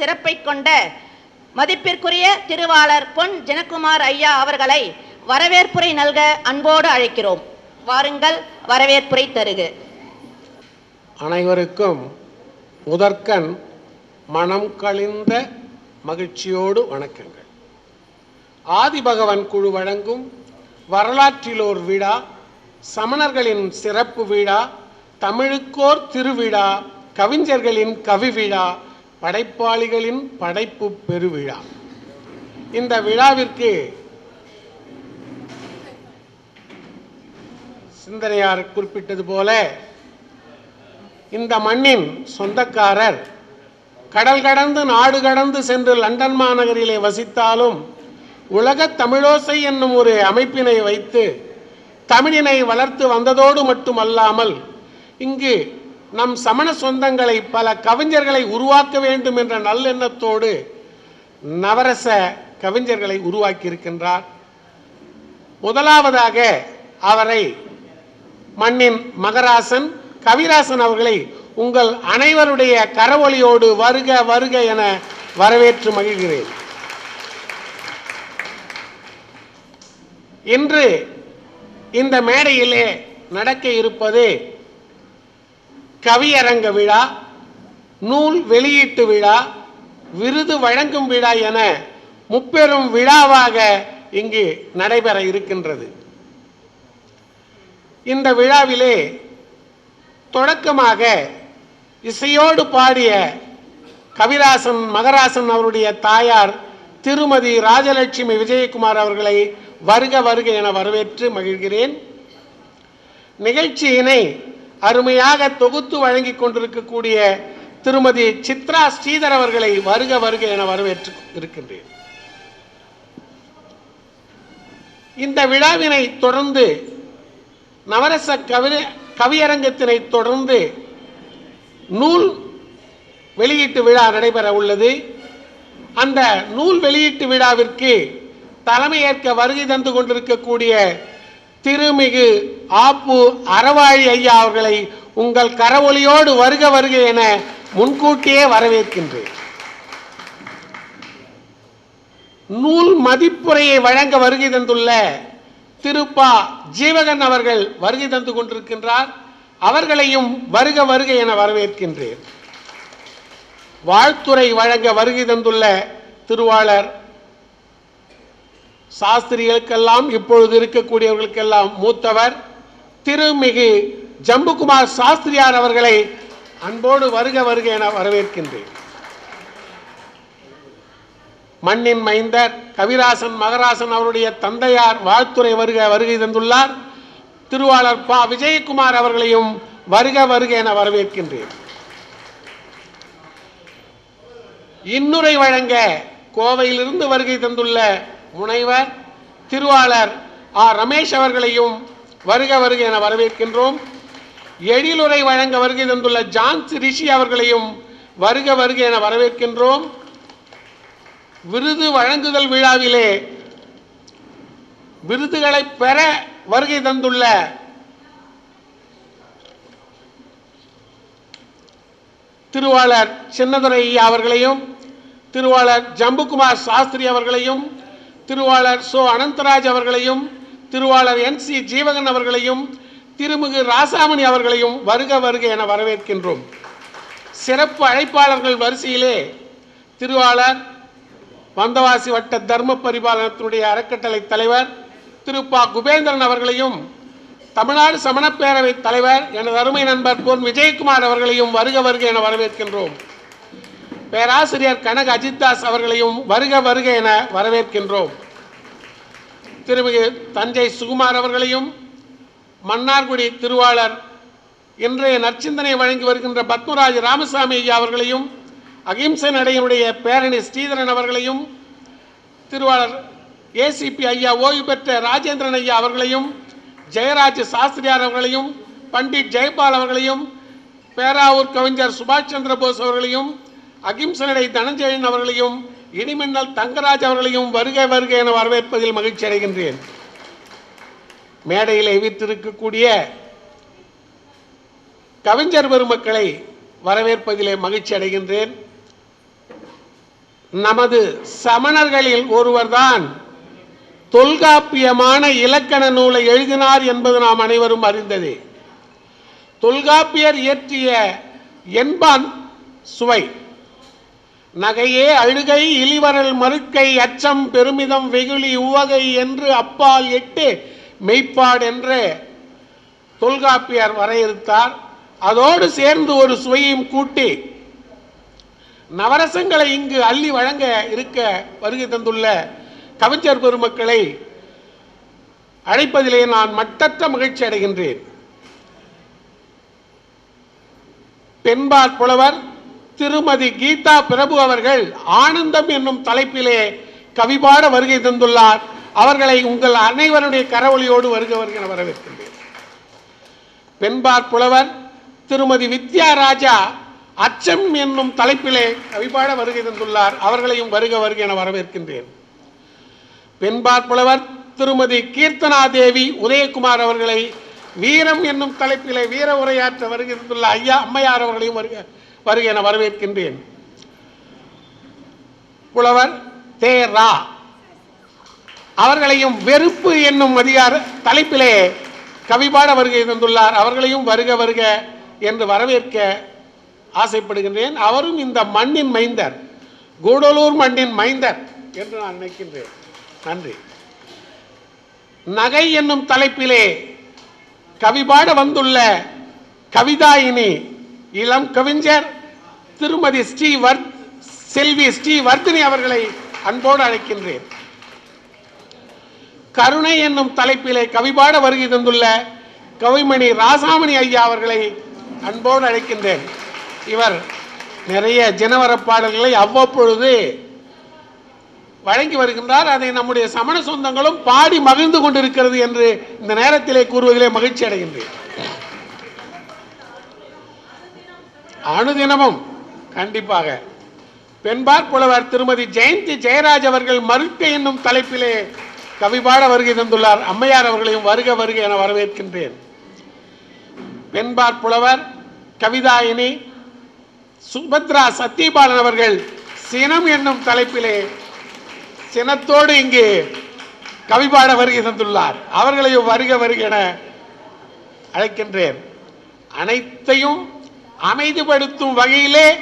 சிறப்பை கொண்ட மதிப்பிற்குரிய திருவாளர் பொன் ஜனகுமார் ஐயா அவர்களை வரவேற்புரை நல்க அன்போடு அழைக்கிறோம். வாருங்கள் வரவேற்புரை தருக. அனைவருக்கும் முதற்கண் மனம் கழிந்த மகிழ்ச்சியோடு வணக்கங்கள். ஆதிபகவன் குழு வழங்கும் வரலாற்றிலோர் விழா சமணர்களின் சிறப்பு விழா தமிழுக்கோர் திருவிழா கவிஞர்களின் கவி விழா படைப்பாளிகளின் படைப்பு பெருவிழா. இந்த விழாவிற்கு சிந்தனையார் குறிப்பிட்டது போல இந்த மண்ணின் சொந்தக்காரர் கடல் கடந்து நாடு கடந்து சென்று லண்டன் மாநகரிலே வசித்தாலும் உலகத் தமிழோசை என்னும் ஒரு அமைப்பினை வைத்து தமிழினை வளர்த்து வந்ததோடு மட்டுமல்லாமல் இங்கு நம் சமண சொந்தங்களை பல கவிஞர்களை உருவாக்க வேண்டும் என்ற நல்லெண்ணத்தோடு நவரச கவிஞர்களை உருவாக்கியிருக்கின்றார். முதலாவதாக அவரை மண்ணின் மகராசன் கவிராசன் அவர்களை உங்கள் அனைவருடைய கரவொலியோடு வருக வருக என வரவேற்று மகிழ்கிறேன். இன்று இந்த மேடையிலே நடக்க இருப்பது கவியரங்க விழா நூல் வெளியீட்டு விழா விருது வழங்கும் விழா என முப்பெரும் விழாவாக இங்கு நடைபெற இருக்கின்றது. இந்த விழாவிலே தொடக்கமாக இசையோடு பாடிய கவிராசன் மகராசன் அவருடைய தாயார் திருமதி ராஜலட்சுமி விஜயகுமார் அவர்களை வருக வருக என வரவேற்று மகிழ்கிறேன். நிகழ்ச்சியினை அருமையாக தொகுத்து வழங்கி கொண்டிருக்கக்கூடிய திருமதி சித்ரா ஸ்ரீதர் அவர்களை வருக வருக என வரவேற்று இருக்கின்றேன். இந்த விழாவினை தொடர்ந்து நவரச கவி கவியரங்கத்தினை தொடர்ந்து நூல் வெளியீட்டு விழா நடைபெற உள்ளது. அந்த நூல் வெளியீட்டு விழாவிற்கு தலைமையேற்க வருகை தந்து கொண்டிருக்கக்கூடிய திருமிகு ஆப்பு அறவாழி ஐயா அவர்களை உங்கள் கரவொலியோடு வருக வருக என முன்கூட்டியே வரவேற்கின்றேன். நூல் மதிப்புரையை வழங்க வருகை தந்துள்ள திருப்பா ஜீவகன் அவர்கள் வருகை தந்து கொண்டிருக்கின்றார். அவர்களையும் வருக வருக என வரவேற்கின்றேன். வாழ்த்துறை வழங்க வருகை தந்துள்ள திருவாளர் சாஸ்திரிகளுக்கெல்லாம் இப்பொழுது இருக்கக்கூடியவர்களுக்கெல்லாம் மூத்தவர் திருமிகு ஜம்புகுமார் சாஸ்திரியார் அவர்களை அன்போடு வருக வருக என வரவேற்கின்றேன். மண்ணின் மைந்தர் கவிராசன் மகராசன் அவருடைய தந்தையார் வாழ்த்துறை வருக வருகை தந்துள்ளார். திருவாளர் பா. விஜயகுமார் அவர்களையும் வருக வருக என வரவேற்கின்றேன். இன்னுரை வழங்க கோவையிலிருந்து வருகை தந்துள்ள முனைவர் திருவாளர் ஆர். ரமேஷ் அவர்களையும் வருக வருக என வரவேற்கின்றோம். எழிலுரை வழங்க வருகை தந்துள்ள ஜான்ஸ் ரிஷி அவர்களையும் வருக வருக என வரவேற்கின்றோம். விருது வழங்குதல் விழாவிலே விருதுகளை பெற வருகை தந்துள்ள திருவாளர் சின்னதுரை அவர்களையும் திருவாளர் ஜம்புகுமார் சாஸ்திரி அவர்களையும் திருவாளர் சோ அனந்தராஜ் அவர்களையும் திருவாளர் என் சி ஜீவகன் அவர்களையும் திருமிகு ராசாமணி அவர்களையும் வருக வருக என வரவேற்கின்றோம். சிறப்பு அழைப்பாளர்கள் வரிசையிலே திருவாளர் வந்தவாசி வட்ட தர்ம பரிபாலனத்தினுடைய அறக்கட்டளை தலைவர் திரு குபேந்திரன் அவர்களையும் தமிழ்நாடு சமணப்பேரவை தலைவர் எனது அருமை நண்பர் பொன் விஜயகுமார் அவர்களையும் வருக வருக என வரவேற்கின்றோம். பேராசிரியர் கனக அஜித்தாஸ் அவர்களையும் வருக வருக என வரவேற்கின்றோம். திருமிகு தஞ்சை சுகுமார் அவர்களையும் மன்னார்குடி திருவாளர் இன்றைய நற்சிந்தனை வழங்கி வருகின்ற பத்மராஜ் ராமசாமி ஐயா அவர்களையும் அகிம்சை நடையினுடைய பேரணி ஸ்ரீதரன் அவர்களையும் திருவாளர் ஏசிபி ஐயா ஓய்வு பெற்ற ராஜேந்திரன் ஐயா அவர்களையும் ஜெயராஜ் சாஸ்திரியார் அவர்களையும் பண்டிட் ஜெயபால் அவர்களையும் பேராவூர் கவிஞர் சுபாஷ் சந்திர போஸ் அவர்களையும் அகிம்சனடை தனஞ்சயன் அவர்களையும் இனிமின்னல் தங்கராஜ் அவர்களையும் வருக வருக என வரவேற்பதில் மகிழ்ச்சி அடைகின்றேன். மேடையில் எவித்திருக்கக்கூடிய கவிஞர் பெருமக்களை வரவேற்பதிலே மகிழ்ச்சி அடைகின்றேன். நமது சமணர்களில் ஒருவர்தான் தொல்காப்பியமான இலக்கண நூலை எழுதினார் என்பது நாம் அனைவரும் அறிந்ததே. தொல்காப்பியர் இயற்றிய என்பான் சுவை. நகையே அழுகை இளிவரல் மறுக்கை அச்சம் பெருமிதம் வெகுளி உவகை என்று அப்பால் எட்டு மெய்ப்பாடு என்று தொல்காப்பியர் வரையறுத்தார். அதோடு சேர்ந்து ஒரு சுவையும் கூட்டி நவரசங்களை இங்கு அள்ளி வழங்க இருக்க வருகை தந்துள்ள கவிஞர் பெருமக்களை அழைப்பதிலே நான் மட்டற்ற மகிழ்ச்சி அடைகின்றேன். பெண்பார் புலவர் திருமதி கீதா பிரபு அவர்கள் ஆனந்தம் என்னும் தலைப்பிலே கவிபாட வருகை தந்துள்ளார். அவர்களை உங்கள் அனைவருடைய கரவொலியோடு வருக வருகிற வரவேற்கின்றேன். பெண்பார் புலவர் திருமதி வித்யா ராஜா அச்சம் என்னும் தலைப்பிலே கவிபாட வருகை தந்துள்ளார். அவர்களையும் வருக வருக என வரவேற்கின்றேன். பெண்பார் புலவர் திருமதி கீர்த்தனா தேவி உதயகுமார் அவர்களை வீரம் என்னும் தலைப்பிலே வீர உரையாற்ற வருகை தந்துள்ள ஐயா அம்மையார் அவர்களையும் வருக வருக என வரவேற்கின்றேன். புலவர் தே. ரா. அவர்களையும் வெறுப்பு என்னும் அதிகார தலைப்பிலே கவிபாட வருகை தந்துள்ளார். அவர்களையும் வருக வருக என்று வரவேற்க ஆசைப்படுகின்றேன். அவரும் இந்த மண்ணின் மைந்தர் கூடலூர் மண்ணின் மைந்தர் என்று நான் நினைக்கின்றேன். நன்றி. நகை என்னும் தலைப்பிலே கவிபாட வந்துள்ள கவிதாயினி இளம் கவிஞர் திருமதி ஸ்ரீ வர் செல்வி ஸ்ரீ வர்தினி அவர்களை அன்போடு அழைக்கின்றேன். கருணை என்னும் தலைப்பிலே கவிபாட வருகை தந்துள்ள கவிமணி ராசாமணி ஐயா அவர்களை அன்போடு அழைக்கின்றேன். இவர் நிறைய ஜனவர பாடல்களை அவ்வப்பொழுது வழங்கி வருகின்றார். அதை நம்முடைய சமண சொந்தங்களும் பாடி மகிழ்ந்து கொண்டிருக்கிறது என்று இந்த நேரத்திலே கூறுவதிலே மகிழ்ச்சி அடைகின்றேன். அனுதினமும் கண்டிப்பாக. பெண்பார் புலவர் திருமதி ஜெயந்தி ஜெயராஜ் அவர்கள் மறுக்க என்னும் தலைப்பிலே கவிபாட வருகை தந்துள்ளார். அம்மையார் அவர்களையும் வருக வருக என வரவேற்கின்றேன். பெண்பார் புலவர் கவிதாயினி சுபத்ரா சத்தியபாலன் அவர்கள் சினம் என்னும் தலைப்பிலே சினத்தோடு இங்கு கவிபாட வருகை தந்துள்ளார். அவர்களையும் வருக வருக என அழைக்கின்றேன். அனைத்தையும் அமைதிப்படுத்தும் வகையிலே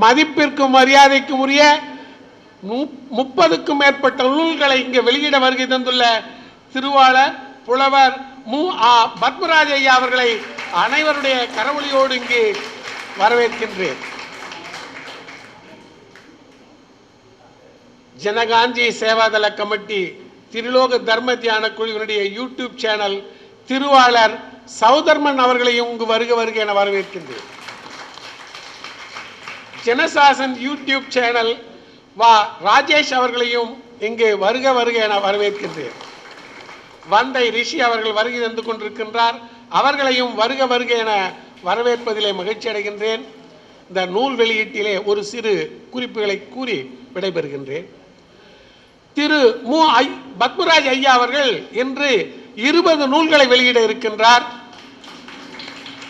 மதிப்பிற்கும் மரியாதைக்கும் உரிய மு- முப்பதுக்கும் மேற்பட்ட நூல்களை இங்கு வெளியிட வருகை தந்துள்ள திருவாளர் புலவர் மு. ஆ. பத்மராஜ் ஐயா அவர்களை அனைவருடைய கரவொலியோடு இங்கு வரவேற்கின்றேன். ஜனகாந்தி சேவாதள கமிட்டி திருலோக தர்ம தியான குழுவினுடைய யூடியூப் சேனல் திருவாளர் சௌதர்மன் அவர்களையும் இங்கு வருக வருக என வரவேற்கின்றேன். ஜனசாசன் யூடியூப் சேனல் வா ராஜேஷ் அவர்களையும் இங்கு வருக வருக என வரவேற்கின்றேன் வந்தை ரிஷி அவர்கள் வருகை தந்து கொண்டிருக்கின்றார் அவர்களையும் வருக வருக என வரவேற்பதிலே மகிழ்ச்சி அடைகின்றேன் இந்த நூல் வெளியீட்டிலே ஒரு சிறு குறிப்புகளை கூறி விடைபெறுகின்றேன் திரு மு ஐ பத்மராஜ் ஐயா அவர்கள் இன்று இருபது நூல்களை வெளியிட இருக்கின்றார்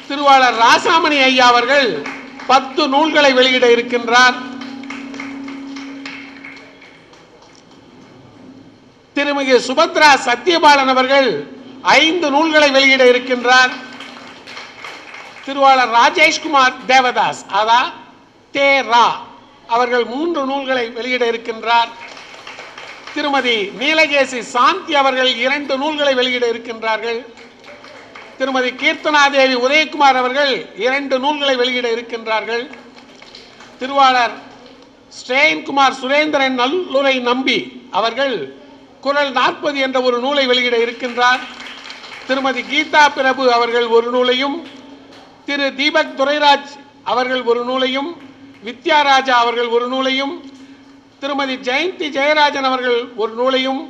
திருவாளர் ராசாமணி ஐயா அவர்கள் பத்து நூல்களை வெளியிட இருக்கின்றார் திருமிகு சுபத்ரா சத்யபாலன் அவர்கள் ஐந்து நூல்களை வெளியிட இருக்கின்றார். திருவாளர் ராஜேஷ்குமார் தேவதாஸ் அதா தே ரா அவர்கள் மூன்று நூல்களை வெளியிட இருக்கின்றார். திருமதி நீலகேசி சாந்தி அவர்கள் இரண்டு நூல்களை வெளியிட இருக்கின்றார்கள். திருமதி கீர்த்தனாதேவி உதயகுமார் அவர்கள் இரண்டு நூல்களை வெளியிட இருக்கின்றார்கள். திருவாளர் ஸ்ரேன்குமார் சுரேந்திரன் நல்லுரை நம்பி அவர்கள் குரல் நாற்பது என்ற ஒரு நூலை வெளியிட இருக்கின்றார். திருமதி கீதா பிரபு அவர்கள் ஒரு நூலையும் திரு தீபக் துரைராஜ் அவர்கள் ஒரு நூலையும் வித்யாராஜா அவர்கள் ஒரு நூலையும் திருமதி ஜெயந்தி ஜெயராஜன் அவர்கள் ஒரு நூலையும்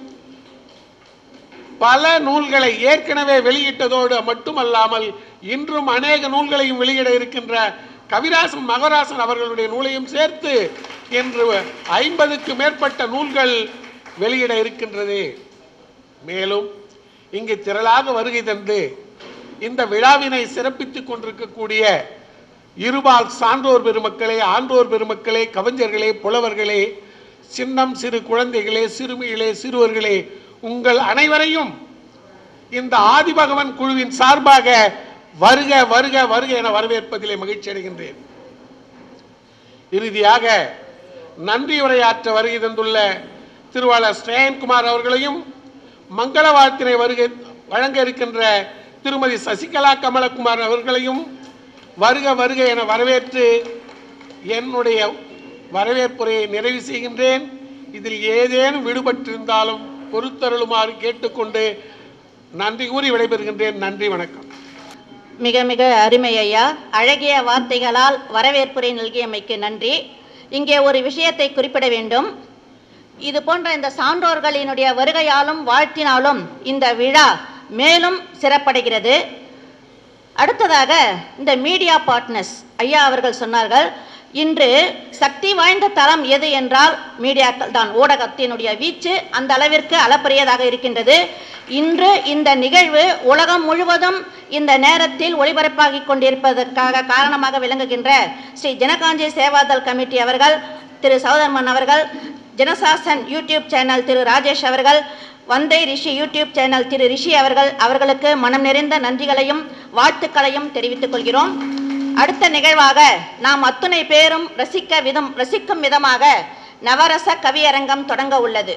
பல நூல்களை ஏற்கனவே வெளியிட்டதோடு மட்டுமல்லாமல் இன்றும் அநேக நூல்களையும் வெளியிட இருக்கின்ற கவிராசன் மகராசன் அவர்களுடைய நூலையும் சேர்த்து இன்று ஐம்பதுக்கு மேற்பட்ட நூல்கள் வெளியிட இருக்கின்றது. மேலும் இங்கு திரளாக வருகை தந்து இந்த விழாவினை சிறப்பித்துக் கொண்டிருக்கக்கூடிய இருபால் சான்றோர் பெருமக்களே ஆன்றோர் பெருமக்களே கவிஞர்களே புலவர்களே சின்னம் சிறு குழந்தைகளே சிறுமிகளே சிறுவர்களே உங்கள் அனைவரையும் இந்த ஆதிபகவன் குழுவின் சார்பாக வருக வருக வருக என வரவேற்பதிலே மகிழ்ச்சி அடைகின்றேன். இறுதியாக நன்றி உரையாற்ற வருகை தந்துள்ள திருவாளர் ஸ்ரேயன்குமார் அவர்களையும் மங்கள வாழ்த்தினை வருகை வழங்க இருக்கின்ற திருமதி சசிகலா கமலகுமார் அவர்களையும் வருக வருக என வரவேற்று என்னுடைய வரவேற்புரையை நிறைவு செய்கின்றேன். இதில் ஏதேனும் விடுபட்டிருந்தாலும் பொறுத்தருளுமாறு கேட்டுக்கொண்டு நன்றி கூறி விடைபெறுகின்றேன். நன்றி வணக்கம். மிக மிக அருமை ஐயா. அழகிய வார்த்தைகளால் வரவேற்புரை நல்கியமைக்கு நன்றி. இங்கே ஒரு விஷயத்தை குறிப்பிட வேண்டும். இது போன்ற இந்த சான்றோர்களினுடைய வருகையாலும் வாழ்த்தினாலும் இந்த விழா மேலும் சிறப்படைகிறது. அடுத்ததாக இந்த மீடியா பார்ட்னர்ஸ் ஐயா அவர்கள் சொன்னார்கள் இன்று சக்தி வாய்ந்த தளம் எது என்றால் மீடியாக்கள் தான். ஊடகத்தினுடைய வீச்சு அந்த அளவிற்கு அளப்பரியதாக இருக்கின்றது. இன்று இந்த நிகழ்வு உலகம் முழுவதும் இந்த நேரத்தில் ஒளிபரப்பாகி கொண்டிருப்பதற்காக காரணமாக விளங்குகின்ற ஸ்ரீ ஜனகாஞ்சி சேவாதல் கமிட்டி அவர்கள் திரு சௌதர்மன் அவர்கள் ஜனசாசன் யூடியூப் சேனல் திரு ராஜேஷ் அவர்கள் வந்தை ரிஷி யூடியூப் சேனல் திரு ரிஷி அவர்கள் அவர்களுக்கு மனம் நிறைந்த நன்றிகளையும் வாழ்த்துக்களையும் தெரிவித்துக் கொள்கிறோம். அடுத்த நிகழ்வாக நாம் அத்துணை பேரும் ரசிக்க விதம் ரசிக்கும் விதமாக நவரச கவியரங்கம் தொடங்க உள்ளது.